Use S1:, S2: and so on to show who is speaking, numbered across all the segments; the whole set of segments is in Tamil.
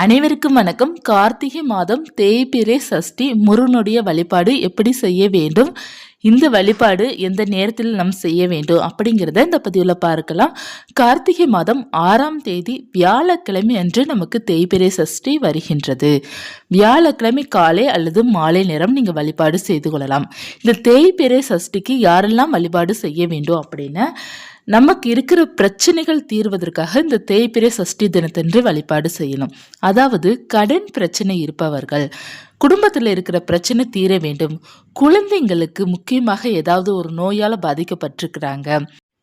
S1: அனைவருக்கும் வணக்கம். கார்த்திகை மாதம் தேய்பிரை சஷ்டி முருகனுடைய வழிபாடு எப்படி செய்ய வேண்டும்? இந்த வழிபாடு எந்த நேரத்தில் நாம் செய்ய வேண்டும் அப்படிங்கிறத இந்த பதிவில் பார்க்கலாம். கார்த்திகை மாதம் ஆறாம் தேதி வியாழக்கிழமை அன்று நமக்கு தேய்பிரை சஷ்டி வருகின்றது. வியாழக்கிழமை காலை அல்லது மாலை நேரம் நீங்கள் வழிபாடு செய்து கொள்ளலாம். இந்த தேய்பிரை சஷ்டிக்கு யாரெல்லாம் வழிபாடு செய்ய வேண்டும் அப்படின்னு நமக்கு இருக்கிற பிரச்சனைகள் தீர்வதற்காக இந்த தேய்பிரை சஷ்டி தினத்தன்று வழிபாடு செய்யணும். அதாவது கடன் பிரச்சனை இருப்பவர்கள் குடும்பத்தில் இருக்கிற பிரச்சனை தீர வேண்டும். குழந்தைங்களுக்கு முக்கியமாக ஏதாவது ஒரு நோயால் பாதிக்கப்பட்டிருக்கிறாங்க.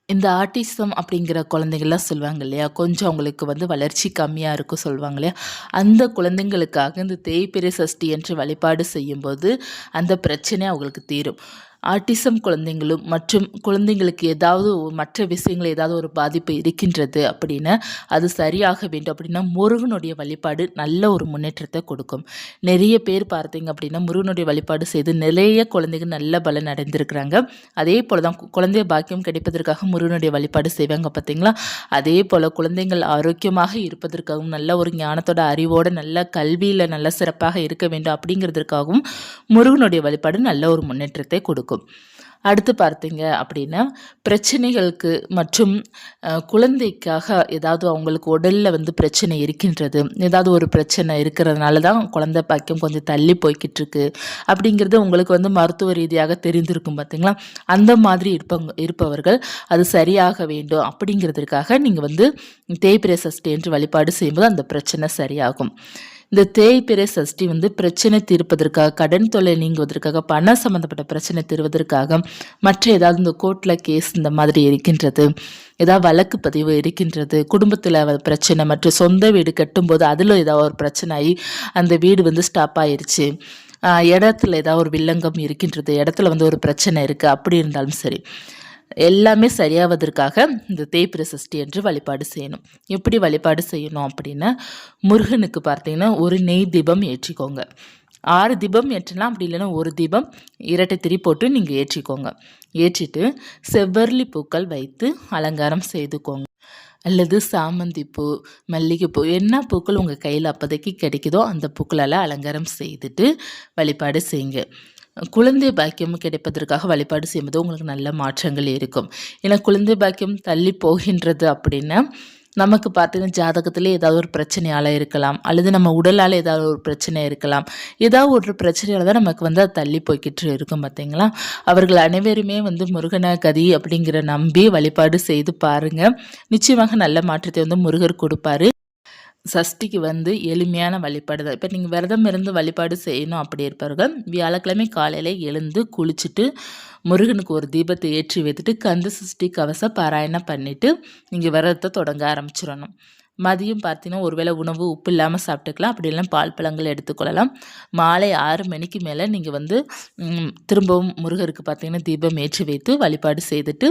S1: இந்த ஆர்டிசம் அப்படிங்கிற குழந்தைங்கள்லாம் சொல்லுவாங்க இல்லையா? கொஞ்சம் அவங்களுக்கு வந்து வளர்ச்சி கம்மியாக இருக்கும் சொல்லுவாங்க இல்லையா? அந்த குழந்தைங்களுக்காக இந்த தேய்பிரை சஷ்டி என்று வழிபாடு செய்யும்போது அந்த பிரச்சனை அவங்களுக்கு தீரும். ஆட்டிசம் குழந்தைங்களும் மற்றும் குழந்தைங்களுக்கு ஏதாவது மற்ற விஷயங்கள் ஏதாவது ஒரு பாதிப்பு இருக்கின்றது அப்படின்னா அது சரியாக வேண்டும். அப்படின்னா முருகனுடைய வழிபாடு நல்ல ஒரு முன்னேற்றத்தை கொடுக்கும். நிறைய பேர் பார்த்தீங்க அப்படின்னா முருகனுடைய வழிபாடு செய்து நிறைய குழந்தைங்க நல்ல பலன் அடைந்திருக்கிறாங்க. அதே போல் தான் குழந்தைய பாக்கியம் கிடைப்பதற்காக முருகனுடைய வழிபாடு செய்வாங்க பார்த்தீங்களா? அதே போல் குழந்தைங்கள் ஆரோக்கியமாக இருப்பதற்காகவும் நல்ல ஒரு ஞானத்தோட அறிவோட நல்ல கல்வியில் நல்ல சிறப்பாக இருக்க வேண்டும் அப்படிங்கிறதுக்காகவும் முருகனுடைய வழிபாடு நல்ல ஒரு முன்னேற்றத்தை கொடுக்கும். இருக்கும் அடுத்து பார்த்தீங்க அப்படின்னா பிரச்சனைகளுக்கு மற்றும் குழந்தைக்காக ஏதாவது அவங்களுக்கு உடலில் வந்து பிரச்சனை இருக்கின்றது. ஏதாவது ஒரு பிரச்சனை இருக்கிறதுனால தான் குழந்தை பாக்கியம் கொஞ்சம் தள்ளி போய்கிட்டு இருக்கு அப்படிங்கிறது உங்களுக்கு வந்து மருத்துவ ரீதியாக தெரிந்திருக்கும் பார்த்தீங்களா? அந்த மாதிரி இருப்பவங்க இருப்பவர்கள் அது சரியாக வேண்டும் அப்படிங்கிறதுக்காக நீங்கள் வந்து தேய்பிரை என்று வழிபாடு செய்யும்போது அந்த பிரச்சனை சரியாகும். இந்த தேய்பிறை சஷ்டி வந்து பிரச்சனை தீர்ப்பதற்காக கடன் தொல்லை நீங்குவதற்காக பண சம்மந்தப்பட்ட பிரச்சனை தீர்வதற்காக மற்ற ஏதாவது இந்த கோர்ட்டில் கேஸ் இந்த மாதிரி இருக்கின்றது ஏதாவது வழக்கு பதிவு இருக்கின்றது குடும்பத்தில் பிரச்சனை மற்றும் சொந்த வீடு கட்டும்போது அதில் ஏதாவது ஒரு பிரச்சனை ஆகி அந்த வீடு வந்து ஸ்டாப் ஆயிடுச்சு இடத்துல ஏதாவது ஒரு வில்லங்கம் இருக்கின்றது இடத்துல வந்து ஒரு பிரச்சனை இருக்குது அப்படி இருந்தாலும் சரி. எல்லாமே சரியாவதற்காக இந்த தேய்பிர சஷ்டி என்று வழிபாடு செய்யணும். எப்படி வழிபாடு செய்யணும் அப்படின்னா முருகனுக்கு பார்த்தீங்கன்னா ஒரு நெய் தீபம் ஏற்றிக்கோங்க. ஆறு தீபம் ஏற்றலாம் அப்படி இல்லைன்னா ஒரு தீபம் இரட்டை திரி போட்டு நீங்கள் ஏற்றிக்கோங்க. ஏற்றிட்டு செவ்வரளி பூக்கள் வைத்து அலங்காரம் செய்துக்கோங்க. அல்லது சாமந்தி பூ மல்லிகைப்பூ என்ன பூக்கள் உங்கள் கையில் அப்போதைக்கு கிடைக்குதோ அந்த பூக்களால் அலங்காரம் செய்துட்டு வழிபாடு செய்யுங்க. குழந்தை பாக்கியம் கிடைப்பதற்காக வழிபாடு செய்யும்போது உங்களுக்கு நல்ல மாற்றங்கள் இருக்கும். ஏன்னா குழந்தை பாக்கியம் தள்ளி போகின்றது அப்படின்னா நமக்கு பார்த்தீங்கன்னா ஜாதகத்திலே ஏதாவது ஒரு பிரச்சனையால் இருக்கலாம் அல்லது நம்ம உடலால் ஏதாவது ஒரு பிரச்சனை இருக்கலாம். ஏதாவது ஒரு பிரச்சனையால் தான் நமக்கு வந்து அது தள்ளி போய்கிட்டு இருக்கும் பார்த்தீங்களா? அவர்கள் அனைவருமே வந்து முருகன கதி அப்படிங்கிற நம்பி வழிபாடு செய்து பாருங்கள் நிச்சயமாக நல்ல மாற்றத்தை வந்து முருகர் கொடுப்பாரு. சஷ்டிக்கு வந்து எளிமையான வழிபாடு தான் இப்போ நீங்கள் விரதம் இருந்து வழிபாடு செய்யணும் அப்படி இருப்பார்கள் வியாழக்கிழமை காலையில் எழுந்து குளிச்சுட்டு முருகனுக்கு ஒரு தீபத்தை ஏற்றி வைத்துட்டு கந்த சஷ்டி கவச பாராயணம் பண்ணிவிட்டு நீங்கள் விரதத்தை தொடங்க ஆரம்பிச்சிடணும். மதியம் பார்த்தீங்கன்னா ஒருவேளை உணவு உப்பு இல்லாமல் சாப்பிட்டுக்கலாம். அப்படி இல்லைன்னா பால் பழங்கள் எடுத்துக்கொள்ளலாம். மாலை ஆறு மணிக்கு மேலே நீங்கள் வந்து திரும்பவும் முருகருக்கு பார்த்தீங்கன்னா தீபம் ஏற்றி வைத்து வழிபாடு செய்துட்டு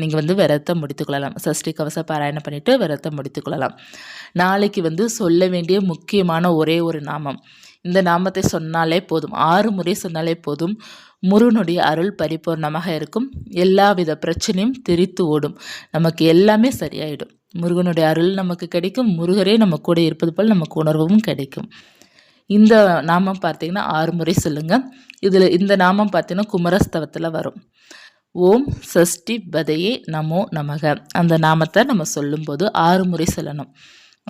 S1: நீங்கள் வந்து விரதத்தை முடித்துக்கொள்ளலாம். சஷ்டி கவச பாராயணம் பண்ணிவிட்டு விரதத்தை முடித்துக்கொள்ளலாம். நாளைக்கு வந்து சொல்ல வேண்டிய முக்கியமான ஒரே ஒரு நாமம். இந்த நாமத்தை சொன்னாலே போதும். ஆறு முறை சொன்னாலே போதும். முருகனுடைய அருள் பரிபூர்ணமாக இருக்கும். எல்லா வித பிரச்சனையும் திரித்து ஓடும். நமக்கு எல்லாமே சரியாயிடும். முருகனுடைய அருள் நமக்கு கிடைக்கும். முருகரே நம்ம கூட இருப்பது போல் நமக்கு உணர்வும் கிடைக்கும். இந்த நாமம் பார்த்தீங்கன்னா ஆறு முறை சொல்லுங்கள் இதில் இந்த நாமம் பார்த்தீங்கன்னா குமரஸ்தவத்தில் வரும். ஓம் சஷ்டி பதையே நமோ நமக. அந்த நாமத்தை நம்ம சொல்லும்போது ஆறு முறை சொல்லணும்.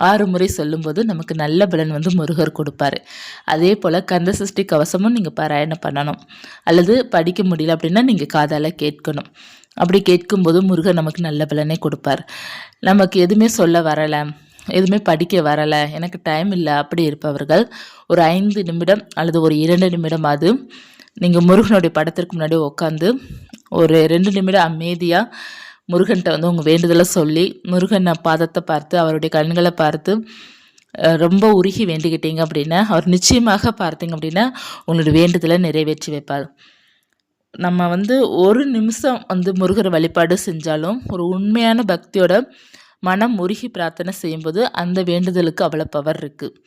S1: ஆறு முறை சொல்லும்போது நமக்கு நல்ல பலன் வந்து முருகர் கொடுப்பார். அதே போல் கந்த சஷ்டி கவசமும் நீங்கள் பாராயணம் பண்ணணும். அல்லது படிக்க முடியல அப்படின்னா நீங்கள் காதால் கேட்கணும். அப்படி கேட்கும்போது முருகர் நமக்கு நல்ல பலனே கொடுப்பார். நமக்கு எதுவுமே சொல்ல வரலை. எதுவுமே படிக்க வரலை. எனக்கு டைம் இல்லை. அப்படி இருப்பவர்கள் ஒரு ஐந்து நிமிடம் அல்லது ஒரு இரண்டு நிமிடமாவது நீங்கள் முருகனுடைய படத்திற்கு முன்னாடி உட்காந்து ஒரு ரெண்டு நிமிடம் அமைதியாக முருகன்கிட்ட வந்து உங்கள் வேண்டுதலை சொல்லி முருகன் பாதத்தை பார்த்து அவருடைய கண்களை பார்த்து ரொம்ப உருகி வேண்டிக்கிட்டீங்க அப்படின்னா அவர் நிச்சயமாக பார்த்தீங்க அப்படின்னா உங்களுடைய வேண்டுதலை நிறைவேற்றி வைப்பார். நம்ம வந்து ஒரு நிமிஷம் வந்து முருகர் வழிபாடு செஞ்சாலும் ஒரு உண்மையான பக்தியோட மனம் முருகி பிரார்த்தனை செய்யும்போது அந்த வேண்டுதலுக்கு அவ்வளோ பவர் இருக்குது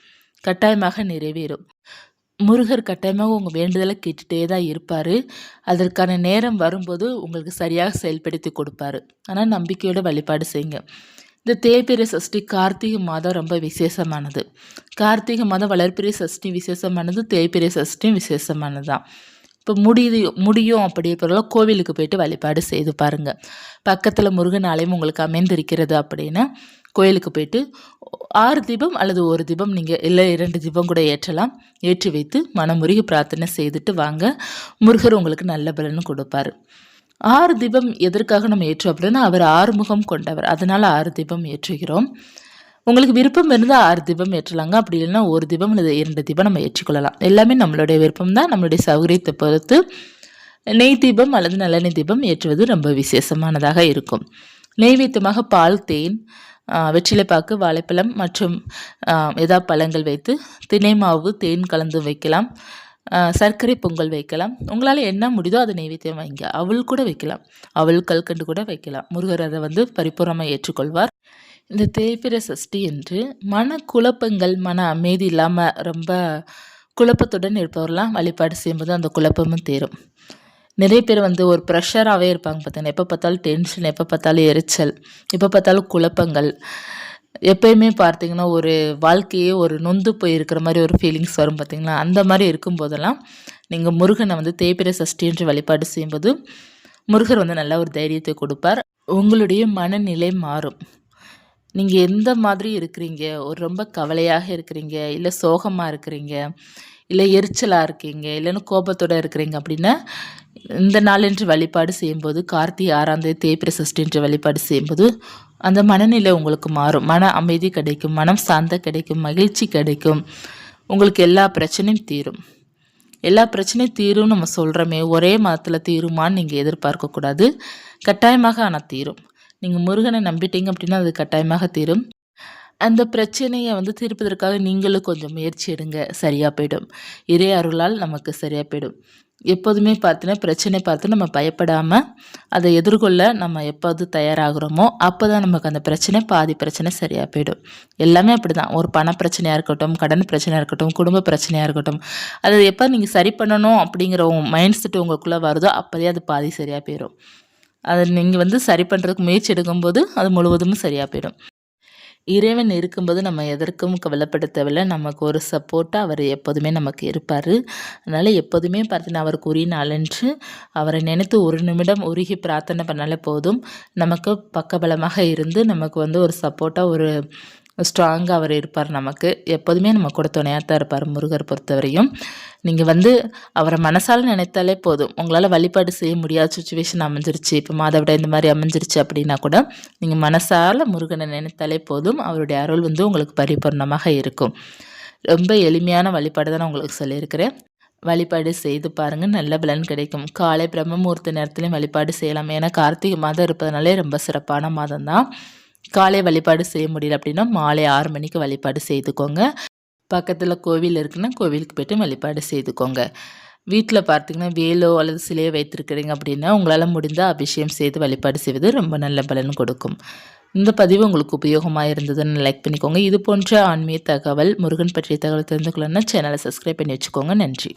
S1: கட்டாயமாக நிறைவேறும். முருகர் கட்டாயமாக உங்கள் வேண்டுதலை கேட்டுகிட்டே தான் இருப்பார். அதற்கான நேரம் வரும்போது உங்களுக்கு சரியாக செயல்படுத்தி கொடுப்பாரு. ஆனால் நம்பிக்கையோட வழிபாடு செய்யுங்க. இந்த தேய்பிறை சஷ்டி கார்த்திகை மாதம் ரொம்ப விசேஷமானது. கார்த்திகை மாதம் வளர்ப்பிறை சஷ்டி விசேஷமானது தேய்பிறை சஷ்டியும் விசேஷமானது தான் இப்போ முடியுது முடியும் அப்படி பிறகு கோவிலுக்கு போயிட்டு வழிபாடு செய்து பாருங்கள் பக்கத்தில் முருகன் ஆலயம் உங்களுக்கு அமைந்திருக்கிறது அப்படின்னா கோயிலுக்கு போயிட்டு ஆறு தீபம் அல்லது ஒரு தீபம் நீங்கள் இல்லை இரண்டு தீபம் கூட ஏற்றலாம். ஏற்றி வைத்து மனமுருகி பிரார்த்தனை செய்துட்டு வாங்க. முருகர் உங்களுக்கு நல்ல பலன் கொடுப்பார். ஆறு தீபம் எதற்காக நம்ம ஏற்றோம் அப்படின்னா அவர் ஆறுமுகம் கொண்டவர். அதனால் ஆறு தீபம் ஏற்றுகிறோம். உங்களுக்கு விருப்பம் இருந்தால் ஆறு தீபம் ஏற்றலாங்க. அப்படி இல்லைன்னா ஒரு தீபம் அல்லது இரண்டு தீபம் நம்ம ஏற்றிக்கொள்ளலாம். எல்லாமே நம்மளுடைய விருப்பம் தான் நம்மளுடைய சௌகரியத்தை பொறுத்து நெய் தீபம் அல்லது நல்லெண்ணெய் தீபம் ஏற்றுவது ரொம்ப விசேஷமானதாக இருக்கும். நெய்வேத்தியமாக பால் தேன் வெற்றிலைப்பாக்கு வாழைப்பழம் மற்றும் எதா பழங்கள் வைத்து தினை மாவு தேன் கலந்து வைக்கலாம். சர்க்கரை பொங்கல் வைக்கலாம். உங்களால் என்ன முடியுதோ அதை நைவேத்தியம் வைங்க அவள் கூட வைக்கலாம். அவள் கல்கண்டு கூட வைக்கலாம். முருகர் அதை வந்து பரிபூர்ணமாக ஏற்றுக்கொள்வார். இந்த தேய்பிர சஷ்டி என்று மன குழப்பங்கள் மன அமைதி இல்லாமல் ரொம்ப குழப்பத்துடன் இருப்பவர்லாம் வழிபாடு செய்யும்போது அந்த குழப்பமும் தேரும். நிறைய பேர் வந்து ஒரு ப்ரெஷராகவே இருப்பாங்க பார்த்தீங்கன்னா எப்போ பார்த்தாலும் டென்ஷன் எப்போ பார்த்தாலும் எரிச்சல் எப்போ பார்த்தாலும் குழப்பங்கள். எப்பயுமே பார்த்தீங்கன்னா ஒரு வாழ்க்கையே ஒரு நொந்து போய் இருக்கிற மாதிரி ஒரு ஃபீலிங்ஸ் வரும் பார்த்தீங்களா? அந்த மாதிரி இருக்கும்போதெல்லாம் நீங்கள் முருகனை வந்து தேய்பிரை சஷ்டி என்று வழிபாடு செய்யும்போது முருகர் வந்து நல்ல ஒரு தைரியத்தை கொடுப்பார். உங்களுடைய மனநிலை மாறும். நீங்கள் எந்த மாதிரி இருக்கிறீங்க? ஒரு ரொம்ப கவலையாக இருக்கிறீங்க? இல்லை சோகமாக இருக்கிறீங்க? இல்லை எரிச்சலாக இருக்கீங்க? இல்லைன்னு கோபத்தோடு இருக்கிறீங்க அப்படின்னா இந்த நாளென்று வழிபாடு செய்யும்போது கார்த்திகை ஆறாம் தேதி தேய்பிர சஷ்டி என்று வழிபாடு செய்யும்போது அந்த மனநிலை உங்களுக்கு மாறும். மன அமைதி கிடைக்கும் மனம் சாந்த கிடைக்கும் மகிழ்ச்சி கிடைக்கும். உங்களுக்கு எல்லா பிரச்சனையும் தீரும். எல்லா பிரச்சனையும் தீரும் நம்ம சொல்கிறோமே ஒரே மதத்தில் தீருமான்னு நீங்கள் எதிர்பார்க்கக்கூடாது கட்டாயமாக ஆனால் தீரும். நீங்கள் முருகனை நம்பிட்டீங்க அப்படின்னா அது கட்டாயமாக தீரும். அந்த பிரச்சனையை வந்து தீர்ப்பதற்காக நீங்களும் கொஞ்சம் முயற்சி எடுங்க. சரியாக போயிடும். இறை அருளால் நமக்கு சரியாக போயிடும். எப்போதுமே பார்த்தீங்கன்னா பிரச்சனை பார்த்து நம்ம பயப்படாமல் அதை எதிர்கொள்ள நம்ம எப்போது தயாராகிறோமோ அப்போ தான் நமக்கு அந்த பிரச்சனை பாதி பிரச்சனை சரியாக போயிடும். எல்லாமே அப்படி தான் ஒரு பண பிரச்சனையாக இருக்கட்டும் கடன் பிரச்சனையாக இருக்கட்டும் குடும்ப பிரச்சனையாக இருக்கட்டும் அதை எப்போ நீங்கள் சரி பண்ணணும் அப்படிங்கிற மைண்ட் செட் உங்களுக்குள்ளே வருதோ அப்போதே அது பாதி சரியாக போயிடும் அதை நீங்கள் வந்து சரி பண்ணுறதுக்கு முயற்சி எடுக்கும்போது அது முழுவதும் சரியாக போயிடும். இறைவன் இருக்கும்போது நம்ம எதற்கும் கவலைப்பட தேவையில்லை நமக்கு ஒரு சப்போர்ட்டாக அவர் எப்போதுமே நமக்கு இருப்பார். அதனால் எப்போதுமே பார்த்தீங்கன்னா கூறிய நாளன்று அவரை நினைத்து ஒரு நிமிடம் உருகி பிரார்த்தனை பண்ணாலே போதும். நமக்கு பக்கபலமாக இருந்து நமக்கு வந்து ஒரு சப்போர்ட்டாக ஒரு ஸ்ட்ராங்காக அவர் இருப்பார் நமக்கு. எப்போதுமே நம்ம கூட துணையாக தான் இருப்பார் முருகர் பொறுத்தவரையும். நீங்கள் வந்து அவரை மனசால் நினைத்தாலே போதும். உங்களால் வழிபாடு செய்ய முடியாத சுச்சுவேஷன் அமைஞ்சிருச்சு. இப்போ மாதவிட இந்த மாதிரி அமைஞ்சிருச்சு அப்படின்னா கூட நீங்கள் மனசால் முருகனை நினைத்தாலே போதும். அவருடைய அருள் வந்து உங்களுக்கு பரிபூர்ணமாக இருக்கும். ரொம்ப எளிமையான வழிபாடு தான் நான் உங்களுக்கு சொல்லியிருக்கிறேன். வழிபாடு செய்து பாருங்கள் நல்ல பலன் கிடைக்கும். காலை பிரம்மமூர்த்த நேரத்துலையும் வழிபாடு செய்யலாம். ஏன்னா கார்த்திகை மாதம் இருப்பதனாலே ரொம்ப சிறப்பான மாதம் தான் காலை வழிபாடு செய்ய முடியல அப்படின்னா மாலை ஆறு மணிக்கு வழிபாடு செய்துக்கோங்க. பக்கத்தில் கோவில் இருக்குன்னா கோவிலுக்கு போய்ட்டு வழிபாடு செய்துக்கோங்க. வீட்டில் பார்த்தீங்கன்னா வேலோ அல்லது சிலையோ வைத்திருக்கிறீங்க அப்படின்னா உங்களால் முடிந்தால் அபிஷேகம் செய்து வழிபாடு செய்வது ரொம்ப நல்ல பலன் கொடுக்கும். இந்த பதிவு உங்களுக்கு உபயோகமாக இருந்ததுன்னு லைக் பண்ணிக்கோங்க. இது போன்ற ஆன்மீக தகவல் முருகன் பற்றிய தகவல் தெரிந்து கொள்ளணும்னா சேனலை சப்ஸ்கிரைப் பண்ணி வச்சுக்கோங்க. நன்றி.